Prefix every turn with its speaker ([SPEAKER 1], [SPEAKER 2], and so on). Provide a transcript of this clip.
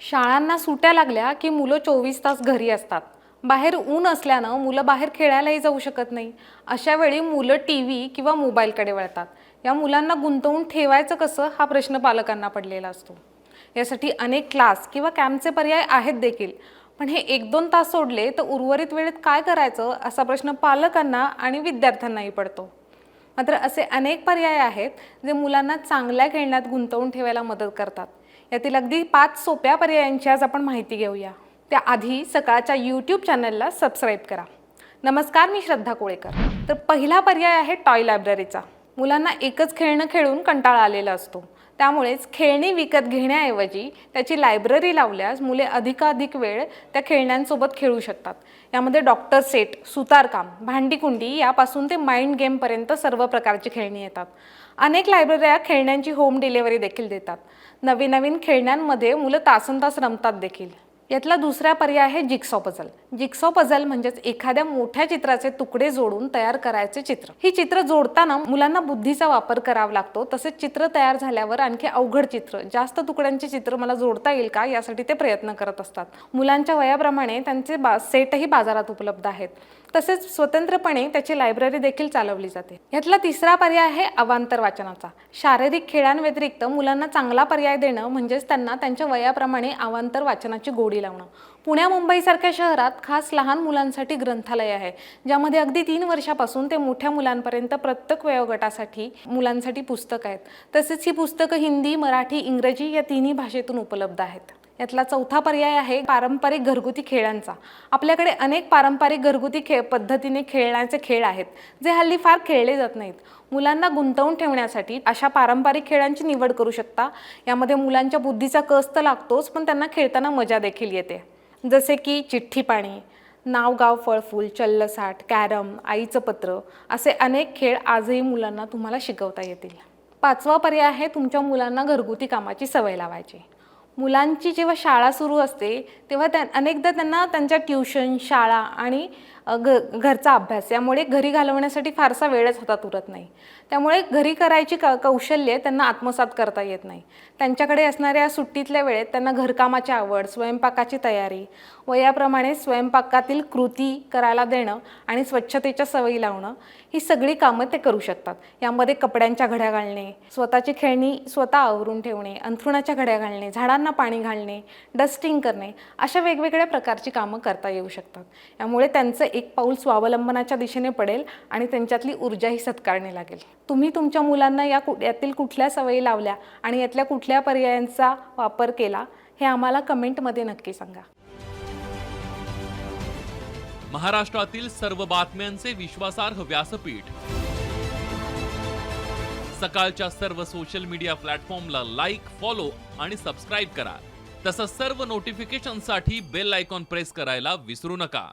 [SPEAKER 1] शाळांना सुट्या लागल्या की मुलं चोवीस तास घरी असतात. बाहेर ऊन असल्यानं मुलं बाहेर खेळायलाही जाऊ शकत नाही. अशा वेळी मुलं टी व्ही किंवा मोबाईलकडे वळतात. या मुलांना गुंतवून ठेवायचं कसं हा प्रश्न पालकांना पडलेला असतो. यासाठी अनेक क्लास किंवा कॅम्पचे पर्याय आहेत देखील. पण हे एक दोन तास सोडले तर उर्वरित वेळेत काय करायचं असा प्रश्न पालकांना आणि विद्यार्थ्यांनाही पडतो. मात्र असे अनेक पर्याय आहेत जे मुलांना चांगल्या खेळण्यात गुंतवून ठेवायला मदत करतात. यातील अगदी पाच सोप्या पर्यायांची आज आपण माहिती घेऊया. त्याआधी सकाळच्या यूट्यूब चॅनलला सबस्क्राईब करा. नमस्कार मी श्रद्धा कोळेकर. तर पहिला पर्याय आहे टॉय लायब्ररीचा मुलांना एकच खेळणं खेळून कंटाळा आलेला असतो. त्यामुळेच खेळणी विकत घेण्याऐवजी त्याची लायब्ररी लावल्यास मुले अधिकाधिक वेळ त्या खेळण्यांसोबत खेळू शकतात. यामध्ये डॉक्टर सेट सुतारकाम भांडीकुंडी यापासून ते माइंड गेमपर्यंत सर्व प्रकारची खेळणी येतात. अनेक लायब्रऱ्या खेळण्यांची होम डिलेवरी देखील देतात. नवीन नवीन खेळण्यांमध्ये मुलं तासन तास रमतात देखील. यातला दुसरा पर्याय आहे जिक्सॉ पझल जिक्सॉ पझल म्हणजेच एखाद्या मोठ्या चित्राचे तुकडे जोडून तयार करायचे चित्र. ही चित्र जोडताना मुलांना बुद्धीचा वापर करावा लागतो. तसेच चित्र तयार झाल्यावर आणखी अवघड चित्र जास्त तुकड्यांचे चित्र मला जोडता येईल का यासाठी ते प्रयत्न करत असतात. मुलांच्या वयाप्रमाणे त्यांचे बा सेटही बाजारात उपलब्ध आहेत. तसेच स्वतंत्रपणे त्याची लायब्ररी देखील चालवली जाते. यातला तिसरा पर्याय आहे अवांतर वाचनाचा. शारीरिक खेळांव्यतिरिक्त मुलांना चांगला पर्याय देणं म्हणजेच त्यांना त्यांच्या वयाप्रमाणे अवांतर वाचनाची गोडी लावणं. पुण्या मुंबईसारख्या शहरात खास लहान मुलांसाठी ग्रंथालय आहे ज्यामध्ये अगदी तीन वर्षापासून ते मोठ्या मुलांपर्यंत प्रत्येक वयोगटासाठी मुलांसाठी पुस्तकं आहेत. तसेच ही पुस्तकं हिंदी मराठी इंग्रजी या तिन्ही भाषेतून उपलब्ध आहेत. यातला चौथा पर्याय आहे पारंपरिक घरगुती खेळांचा. आपल्याकडे अनेक पारंपरिक घरगुती खेळ पद्धतीने खेळण्याचे खेळ आहेत जे हल्ली फार खेळले जात नाहीत. मुलांना गुंतवून ठेवण्यासाठी अशा पारंपरिक खेळांची निवड करू शकता. यामध्ये मुलांच्या बुद्धीचा कस तर लागतोच पण त्यांना खेळताना मजा देखील येते. जसे की चिठ्ठी पाणी नाव गाव फळफूल चल्लसाठ कॅरम आईचं पत्र असे अनेक खेळ आजही मुलांना तुम्हाला शिकवता येतील. पाचवा पर्याय आहे तुमच्या मुलांना घरगुती कामाची सवय लावायची. मुलांची जेव्हा शाळा सुरू असते तेव्हा त्या अनेकदा त्यांना त्यांच्या ट्युशन शाळा आणि घ घरचा अभ्यास. यामुळे घरी घालवण्यासाठी फारसा वेळच हातात उरत नाही. त्यामुळे घरी करायची क कौशल्ये त्यांना आत्मसात करता येत नाही. त्यांच्याकडे असणाऱ्या सुट्टीतल्या वेळेत त्यांना घरकामाची आवड स्वयंपाकाची तयारी वयाप्रमाणे स्वयंपाकातील कृती करायला देणं आणि स्वच्छतेच्या सवयी लावणं ही सगळी कामं ते करू शकतात. यामध्ये कपड्यांच्या घड्या घालणे स्वतःची खेळणी स्वतः आवरून ठेवणे अंथरुणाच्या घड्या घालणे झाडांना पाणी घालणे डस्टिंग करणे अशा वेगवेगळ्या प्रकारची कामं करता येऊ शकतात. यामुळे त्यांचं एक पाऊल स्वावलंबनाच्या दिशेने पडेल आणि त्यांच्यातली ऊर्जाही सत्कारणे लागेल. तुम्ही तुमच्या मुलांना या कु यातील कुठल्या सवयी लावल्या आणि यातल्या कुठल्या पर्यायांचा वापर केला हे आम्हाला कमेंटमध्ये नक्की सांगा.
[SPEAKER 2] महाराष्ट्रातील सर्व बातम्यांचे विश्वासार्ह व्यासपीठ. सकाळच्या सर्व सोशल मीडिया प्लॅटफॉर्मला लाईक फॉलो आणि सबस्क्राईब करा. तसंच सर्व नोटिफिकेशनसाठी बेल आयकॉन प्रेस करायला विसरू नका.